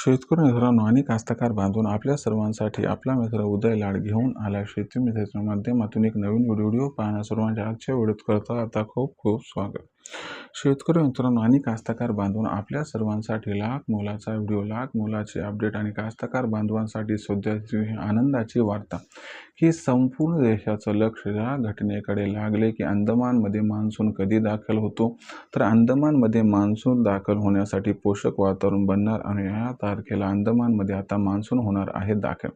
शेतकरी मित्रांनो आणि कास्तकार बांधून आपल्या सर्वांसाठी आपला मित्र उदय लाड घेऊन आला शेती मित्राच्या माध्यमातून एक नवीन व्हिडिओ पाहण्या सर्वांच्या आजच्या व्हिडिओत करता आता खूप खूप स्वागत. शेतकरी मित्रांनो आणि कास्तकार बांधून आपल्या सर्वांसाठी लाख मोलाचा व्हिडिओ लाख मोलाचे अपडेट आणि कास्तकार बांधवांसाठी सध्याची आनंदाची वार्ता. ही संपूर्ण देशाचं लक्ष या घटनेकडे लागले की अंदमानमध्ये मान्सून कधी दाखल होतो? तर अंदमानमध्ये मान्सून दाखल होण्यासाठी पोषक वातावरण बनणार आणि या तारखेला अंदमानमध्ये आता मान्सून होणार आहे दाखल.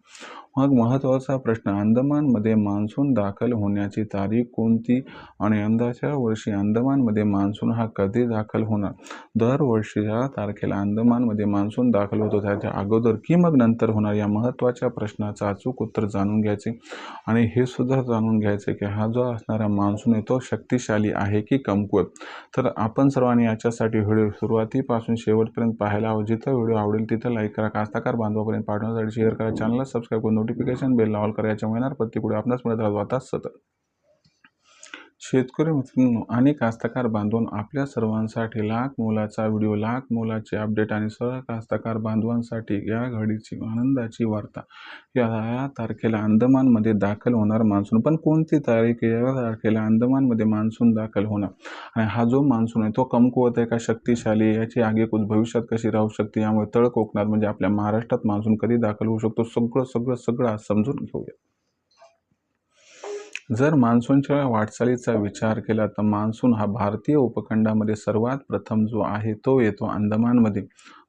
मग महत्त्वाचा प्रश्न अंदमानमध्ये मान्सून दाखल होण्याची तारीख कोणती? आणि यंदाच्या वर्षी अंदमानमध्ये मान्सून हा कधी दाखल होणार? दरवर्षी या तारखेला अंदमानमध्ये मान्सून दाखल होतो त्याच्या अगोदर की मग नंतर होणार या महत्त्वाच्या प्रश्नाचं अचूक उत्तर जाणून घ्यायचे. आणि हे सुद्धा जाणून घ्यायचे की हा जो असणारा मान्सून आहे तो शक्तिशाली आहे की कमकुवत? तर आपण सर्वांनी याच्यासाठी व्हिडिओ सुरुवातीपासून शेवटपर्यंत पाहायला हवं. जिथं व्हिडिओ आवडेल तिथं लाईक करा. कास्ताकार बांधवापर्यंत पाठवण्यासाठी शेअर करा. चॅनलला सबस्क्राईब करून नोटिफिकेशन बेल ऑल करायच्या याच्या मिळणार प्रत्येक आपणास मिळत राहतो. आता सतत. शेतकरी मित्रांनो आणि कास्तकार बांधून आपल्या सर्वांसाठी लाख मोलाचा व्हिडिओ लाख मोलाचे अपडेट आणि सर्व कास्तकार बांधवांसाठी या घडीची आनंदाची वार्ता. या या तारखेला अंदमानमध्ये दाखल होणार मान्सून. पण कोणती तारीख या तारखेला अंदमानमध्ये मान्सून दाखल होणार. आणि हा जो मान्सून आहे तो कमकुवत आहे का शक्तिशाली याची आगेकूच भविष्यात कशी राहू शकते? यामुळे तळ कोकणात म्हणजे आपल्या महाराष्ट्रात मान्सून कधी दाखल होऊ शकतो? सगळं सगळं सगळं आज समजून घेऊया. जर मान्सूनच्या वाटचालीचा विचार केला तर मान्सून हा भारतीय उपखंडामध्ये सर्वात प्रथम जो आहे तो येतो अंदमानमध्ये.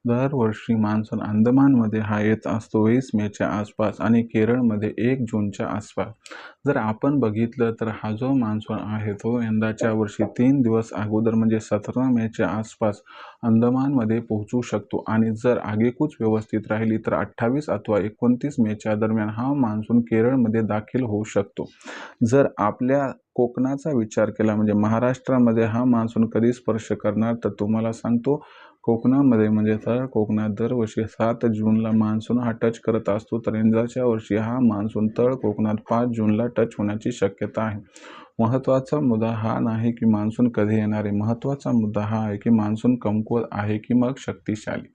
दरवर्षी मान्सून अंदमानमध्ये हा येत असतो. वीस मेच्या आसपास आणि केरळमध्ये एक जूनच्या आसपास. जर आपण बघितलं तर हा जो मान्सून आहे तो यंदाच्या वर्षी तीन दिवस अगोदर म्हणजे सतरा मेच्या आसपास अंदमानमध्ये पोहोचू शकतो. आणि जर आगेकूच व्यवस्थित राहिली तर अठ्ठावीस अथवा एकोणतीस मेच्या दरम्यान हा मान्सून केरळमध्ये दाखल होऊ शकतो. जर आपल्या कोकणाचा विचार केला म्हणजे महाराष्ट्रामध्ये हा मान्सून कधी स्पर्श करणार तर तुम्हाला सांगतो कोकणामध्ये म्हणजे तर कोकणात दरवर्षी सात जूनला मान्सून हा टच करत असतो तर यंदाच्या वर्षी हा मान्सून तळ कोकणात पाच जूनला टच होण्याची शक्यता आहे. महत्त्वाचा मुद्दा हा नाही की मान्सून कधी येणार आहे. महत्त्वाचा मुद्दा हा आहे की मान्सून कमकुवत आहे की मग शक्तिशाली.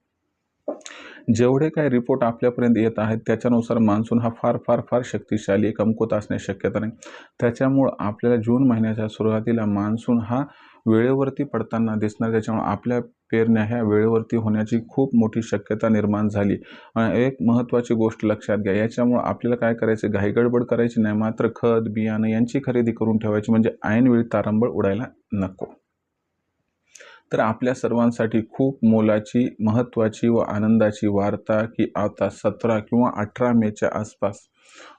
जेवढे काही रिपोर्ट आपल्यापर्यंत येत आहेत त्याच्यानुसार मान्सून हा फार फार फार शक्तिशाली कमकुवत असण्याची शक्यता नाही. त्याच्यामुळं आपल्याला जून महिन्याच्या सुरुवातीला मान्सून हा वेळेवरती पडताना दिसणार त्याच्यामुळे आपल्या पेरण्या ह्या वेळेवरती होण्याची खूप मोठी शक्यता निर्माण झाली. आणि एक महत्त्वाची गोष्ट लक्षात घ्या याच्यामुळं आपल्याला काय करायचं घाईगडबड करायची नाही मात्र खत बियाणं यांची खरेदी करून ठेवायची म्हणजे ऐनवेळी तारंबळ उडायला नको. तर आपल्या सर्वांसाठी खूप मोलाची महत्त्वाची व आनंदाची वार्ता की आता सतरा किंवा अठरा मेच्या आसपास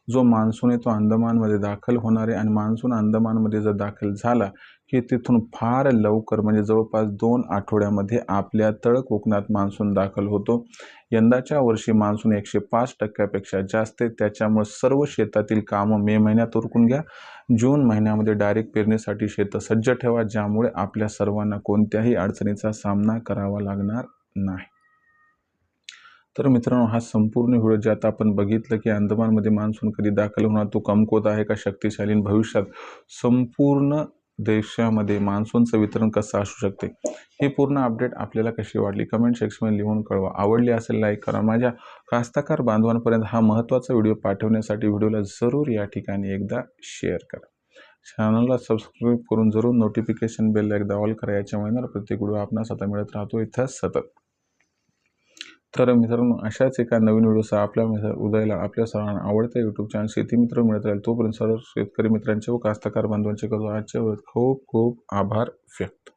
जो मान्सून आहे तो अंदमानमध्ये दाखल होणार आहे आणि मान्सून अंदमानमध्ये जर दाखल झाला की तिथून फार लवकर म्हणजे जवळपास दोन आठवड्यामध्ये आपल्या तळ कोकणात मान्सून दाखल होतो. यंदाच्या वर्षी मान्सून एकशे पाच टक्क्यापेक्षा जास्त आहे. त्याच्यामुळे सर्व शेतातील कामं मे महिन्यात उरकून घ्या. जून महिन्यामध्ये डायरेक्ट पेरणीसाठी शेतं सज्ज ठेवा ज्यामुळे आपल्या सर्वांना कोणत्याही अडचणीचा सामना करावा लागणार नाही. तर मित्रांनो हा संपूर्ण व्हिडिओ जे आता आपण बघितलं की अंदमानमध्ये मान्सून कधी दाखल होणार तो कमकुवत आहे का शक्तिशाली? भविष्यात संपूर्ण देशामध्ये मान्सूनचं वितरण कसं असू शकते? ही पूर्ण अपडेट आपल्याला कशी वाटली? कमेंट सेक्शनमध्ये लिहून कळवा. आवडली असेल लाईक करा. माझ्या कास्तकार बांधवांपर्यंत हा महत्त्वाचा व्हिडिओ पाठवण्यासाठी व्हिडिओला जरूर या ठिकाणी एकदा शेअर करा. चॅनलला सबस्क्राईब करून जरूर नोटिफिकेशन बेल एकदा ऑल करा. याच्यामुळे प्रत्येक व्हिडिओ आपणास आता मिळत राहतो. इथं सतत. तर मित्रांनो अशाच एका नवीन व्हिडिओसह आपल्या उदयाला आपल्या सर्वांना आवडत्या यूट्यूब चॅनल शेतीमित्र मिळत राहील. तोपर्यंत सर्व शेतकरी मित्रांचे व कास्तकार बांधवांचे करतो आजच्या वेळेत खूप खूप आभार व्यक्त.